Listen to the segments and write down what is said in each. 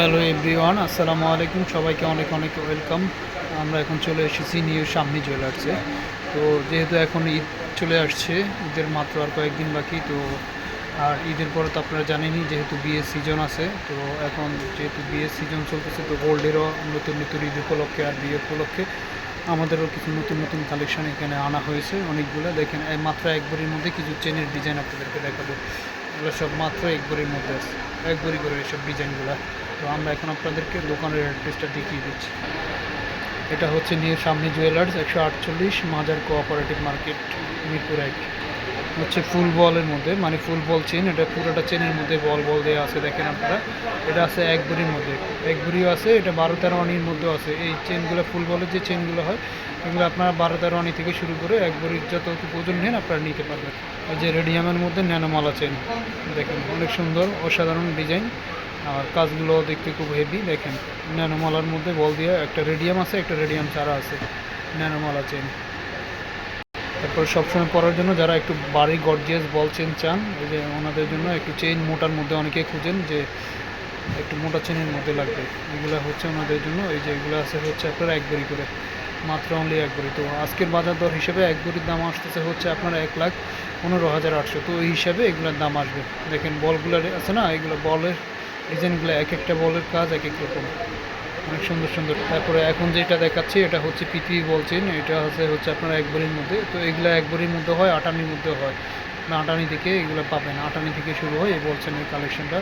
Hello everyone, আসসালামু আলাইকুম। সবাইকে অনেক অনেক ওয়েলকাম। আমরা এখন চলে এসেছি নিউ সামনি জুয়েলার্সে। তো যেহেতু এখন ঈদ চলে আসছে, ঈদের মাত্র আর কয়েকদিন বাকি, তো আর ঈদের পরে তো আপনারা জানেনই যেহেতু বিয়ের সিজন আছে, তো এখন যেহেতু বিয়ের সিজন চলতেছে, তো গোল্ডেরও নতুন নতুন ঈদ উপলক্ষে আর বিয়ে উপলক্ষে আমাদেরও কিছু নতুন নতুন কালেকশন এখানে আনা হয়েছে অনেকগুলো। দেখেন মাত্র একবারের মধ্যে কিছু চেনের ডিজাইন আপনাদেরকে দেখাবো। এগুলো সব মাত্র একবারের মধ্যে আছে। একবারই করে এসব ডিজাইনগুলো তো আমরা এখন আপনাদেরকে দোকানের অ্যাড্রেসটা দেখিয়ে দিচ্ছি। এটা হচ্ছে নিউ সামনে জুয়েলার্স একশো আটচল্লিশ মাজার কোঅপারেটিভ মার্কেট মিরপুর এক। হচ্ছে ফুল বলের মধ্যে মানে ফুল বল চেন এটা পুরোটা চেনের মধ্যে বল বল দেওয়া আছে, দেখেন আপনারা। এটা আছে এক বুড়ির মধ্যে। এক বুড়িও আছে, এটা বারো তেরো আনির মধ্যেও আছে। এই চেনগুলো ফুল বলের যে চেনগুলো হয়, এগুলো আপনারা বারো তেরো আনি থেকে শুরু করে এক বুড়ির যত ওজন নেন, আপনারা নিতে পারবেন। এই যে রেডিয়ামের মধ্যে ন্যানোমালা চেন দেখেন অনেক সুন্দর, অসাধারণ ডিজাইন আর কাজগুলো দেখতে খুব হেভি দেখেন, ন্যানোমালার মধ্যে বল দিয়ে একটা রেডিয়াম আছে, একটা রেডিয়াম ছাড়া আছে ন্যানোমালা চেন তারপর সবসময় পরার জন্য যারা একটু বাড়ি গর্জিয়াস বল চেন চান, এই যে ওনাদের জন্য একটু চেন মোটার মধ্যে অনেকে খুঁজেন যে একটু মোটা চেনের মধ্যে লাগবে। এগুলো হচ্ছে ওনাদের জন্য, এই যে এগুলো আছে হচ্ছে আপনার এক বড়ি করে, মাত্র অনলি এক বড়ি। তো আজকের বাজার দর হিসেবে এক বড়ির দাম আসতেছে হচ্ছে আপনার এক লাখ পনেরো হাজার আটশো। তো ওই হিসাবে এগুলোর দাম আসবে। দেখেন বলগুলো আছে না, এগুলো বলের ডিজাইনগুলো এক একটা বলের কাজ, এক এক রকম। অনেক সুন্দর সুন্দর। তারপরে এখন যেটা দেখাচ্ছি, এটা হচ্ছে পৃথিবী বলছেন এটা হচ্ছে হচ্ছে আপনার একবারের মধ্যে। তো এগুলো একবারের মধ্যে হয়, আটানির মধ্যে হয়। আটানি থেকে এগুলো পাবেন আটানি থেকে শুরু হয় এই বলছেন এই কালেকশনটা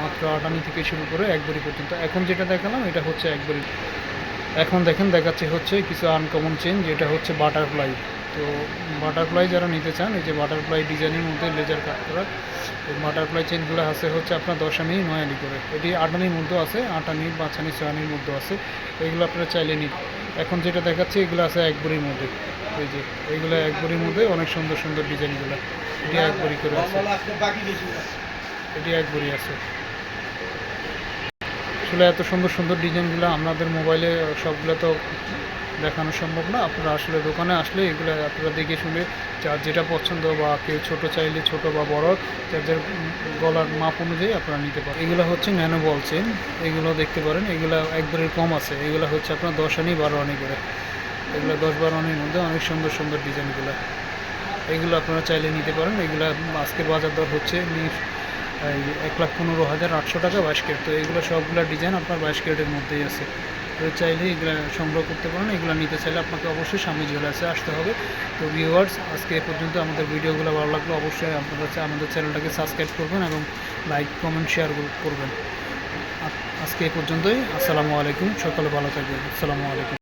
মাত্র আটানি থেকে শুরু করে এক একবারই পর্যন্ত। এখন যেটা দেখালাম, এটা হচ্ছে এক একবারই এখন দেখেন, দেখাচ্ছে হচ্ছে কিছু আনকমন চেন যেটা হচ্ছে বাটারফ্লাই তো বাটারফ্লাই যারা নিতে চান, এই যে বাটারফ্লাই ডিজাইনের মধ্যে লেজার কাট করা, এই বাটারফ্লাই চেনগুলো আছে হচ্ছে আপনার দশানি নয়ানি করে। এটি আটানির মধ্যেও আছে আটানি পাঁচানি ছয়ানির মধ্যেও আছে। এগুলো আপনারা চাইলে নিন এখন যেটা দেখাচ্ছে, এগুলো আছে একবরির মধ্যে। এই যে, এইগুলো একবরির মধ্যে অনেক সুন্দর সুন্দর ডিজাইনগুলো এটি একবরি করে আছে। এটি একবরি আছে। আসলে এত সুন্দর সুন্দর ডিজাইনগুলো আপনাদের মোবাইলে সবগুলো তো দেখানো সম্ভব না। আপনারা আসলে দোকানে আসলে এগুলো আপনারা দেখে শুনে যার যেটা পছন্দ বা কেউ ছোট চাইলে ছোট বা বড়, যার গলার মাপ অনুযায়ী আপনারা নিতে পারেন। এগুলো হচ্ছে ন্যানো বল চেন এগুলো দেখতে পারেন। এগুলো একবারে কম আছে। এগুলো হচ্ছে আপনার দশ আনি, বারো আনি করে। এগুলো দশ, বারো আনির মধ্যে অনেক সুন্দর সুন্দর ডিজাইনগুলো। এগুলো আপনারা চাইলে নিতে পারেন। এগুলো আজকের বাজার দর হচ্ছে এক লাখ পনেরো হাজার আটশো টাকা বাইশ ক্যারেট। তো এগুলো সবগুলো ডিজাইন আপনার বাইশ ক্যারেটের মধ্যেই আছে। চাইলে এগুলো সংগ্রহ করতে পারেন। এগুলো নিতে চাইলে আপনাকে অবশ্যই সামনে জুয়েলার্সে আসতে হবে। তো ভিউয়ার্স আজকে এ পর্যন্ত আমাদের ভিডিওগুলো ভালো লাগল, অবশ্যই আপনারা কাছে, আমাদের চ্যানেলটাকে সাবস্ক্রাইব করবেন এবং লাইক কমেন্ট শেয়ার করবেন। আজকে এ পর্যন্তই। আসসালামু আলাইকুম। সকালে ভালো থাকবেন। আসসালামু আলাইকুম।